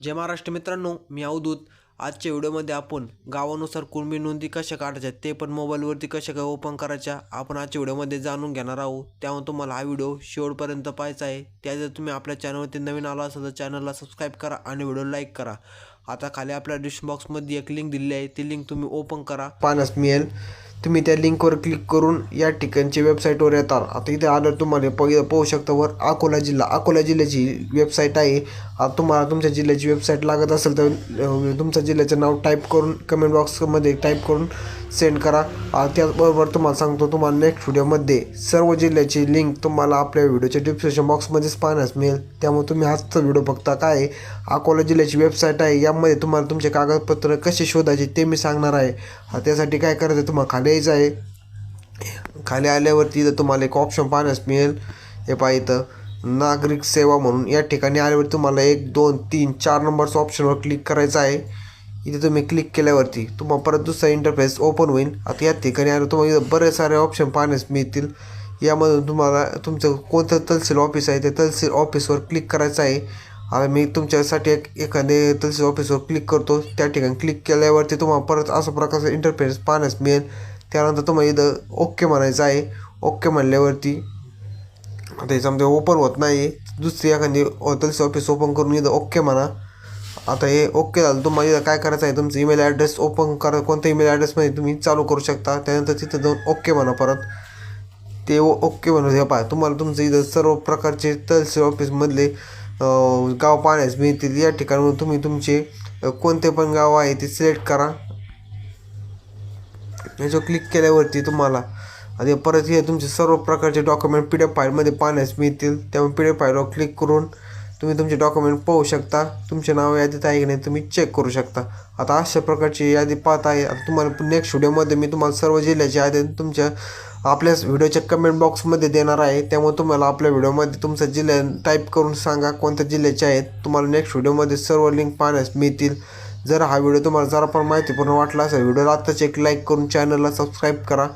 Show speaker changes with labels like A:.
A: जय महाराष्ट्र मित्रांनो मी अवधूत. आजच्या व्हिडिओमध्ये आपण गावानुसार कुणबी नोंदी कशा काढायच्या ते पण मोबाईलवरती कशा काय ओपन करायच्या आपण आजच्या व्हिडिओमध्ये जाणून घेणार आहोत. त्यामुळे तुम्हाला हा व्हिडिओ शेवटपर्यंत पाहायचा आहे. त्या जर तुम्ही आपल्या चॅनलवरती नवीन आला असाल तर चॅनलला सबस्क्राईब करा आणि व्हिडिओ लाईक करा. आता खाली आपल्या डिस्क्रिप्शन बॉक्समध्ये एक लिंक दिलेली आहे. ती लिंक तुम्ही ओपन करा. पाण्यास मिळेल तुम्ही त्या लिंकवर क्लिक करून या ठिकाणच्या वेबसाईटवर येतात आता इथे आलं तुम्हाला पहिले पाहू शकता वर अकोला जिल्हा. अकोला जिल्ह्याची वेबसाईट आहे. आता तुम्हाला तुमच्या जिल्ह्याची वेबसाईट लागत असेल तर तुमच्या जिल्ह्याचं नाव टाईप करून कमेंट बॉक्समध्ये टाईप करून सेंड करा. त्याचबरोबर तुम्हाला सांगतो तुम्हाला नेक्स्ट व्हिडिओमध्ये सर्व जिल्ह्याची लिंक तुम्हाला आपल्या व्हिडिओच्या डिस्क्रिप्शन बॉक्समध्येच पाहण्यास मिळेल. त्यामुळे तुम्ही हाच व्हिडिओ बघता काय? आहे अकोला जिल्ह्याची वेबसाईट आहे यामध्ये तुम्हाला तुमचे कागदपत्र कसे शोधायचे ते मी सांगणार आहे. त्यासाठी काय करायचं तुम्हाला खाली यायचं आहे. खाली आल्यावरती इथं तुम्हाला एक ऑप्शन पाहण्यास मिळेल. हे पाहिजे नागरिक सेवा म्हणून या ठिकाणी आल्यावर तुम्हाला एक दोन तीन चार नंबरचं ऑप्शनवर क्लिक करायचं आहे. इथे तुम्ही क्लिक केल्यावरती तुम्हाला परत दुसरा इंटरफेस ओपन होईल. आता या ठिकाणी आलं तुम्हाला इथं बरेच सारे ऑप्शन पाहण्यास मिळतील. यामधून तुम्हाला तुमचं कोणतं तहसील ऑफिस आहे ते तहसील ऑफिसवर क्लिक करायचं आहे. आता मी तुमच्यासाठी एक एखादे तहसील ऑफिसवर क्लिक करतो. त्या ठिकाणी क्लिक केल्यावरती तुम्हाला परत अशा प्रकारचं इंटरफेस पाहण्यास मिळेल. त्यानंतर तुम्हाला इथं ओके म्हणायचं आहे. ओके म्हणल्यावरती आता समजा ओपन होत नाही दुसरी एखादी हॉटेलची ऑफिस ओपन करून इथं ओके म्हणा. आता हे ओके झालं तुम्हाला इथं काय करायचं आहे? तुमचं ईमेल ॲड्रेस ओपन करा कोणत्या ईमेल ॲड्रेसमध्ये तुम्ही चालू करू शकता? त्यानंतर तिथं जाऊन ओके म्हणा परत. ते ओ- ओके म्हणून हे पहा तुम्हाला तुमचं इथं सर्व प्रकारचे तहसील ऑफिसमधले गाव पाहण्यास मिळतील. या ठिकाणाहून तुम्ही तुमचे कोणते पण गाव आहे ते सिलेक्ट करा. याच्यावर क्लिक केल्यावरती तुम्हाला आणि परत हे तुमचे सर्व प्रकारचे डॉक्युमेंट पी डी एफ फाईलमध्ये पाहण्यास मिळतील. त्यामुळे पी डी एफ फाईलवर क्लिक करून तुम्ही तुमचे डॉक्युमेंट पाहू शकता. तुमचे नाव यादीत आहे की नाही तुम्ही चेक करू शकता. आता अशा प्रकारची यादी पाहत आहे. आता तुम्हाला नेक्स्ट व्हिडिओमध्ये मी तुम्हाला सर्व जिल्ह्याची यादी तुमच्या आपल्या व्हिडिओच्या कमेंट बॉक्समध्ये देणार आहे. त्यामुळे तुम्हाला आपल्या व्हिडिओमध्ये तुमचा जिल्हा टाईप करून सांगा कोणत्या जिल्ह्याचे आहेत. तुम्हाला नेक्स्ट व्हिडिओमध्ये सर्व लिंक पाहण्यास मिळतील. जर हा व्हिडिओ तुम्हाला जरा पण माहितीपूर्ण वाटला असेल व्हिडिओला आत्ताच एक लाईक करून चॅनलला सबस्क्राईब करा.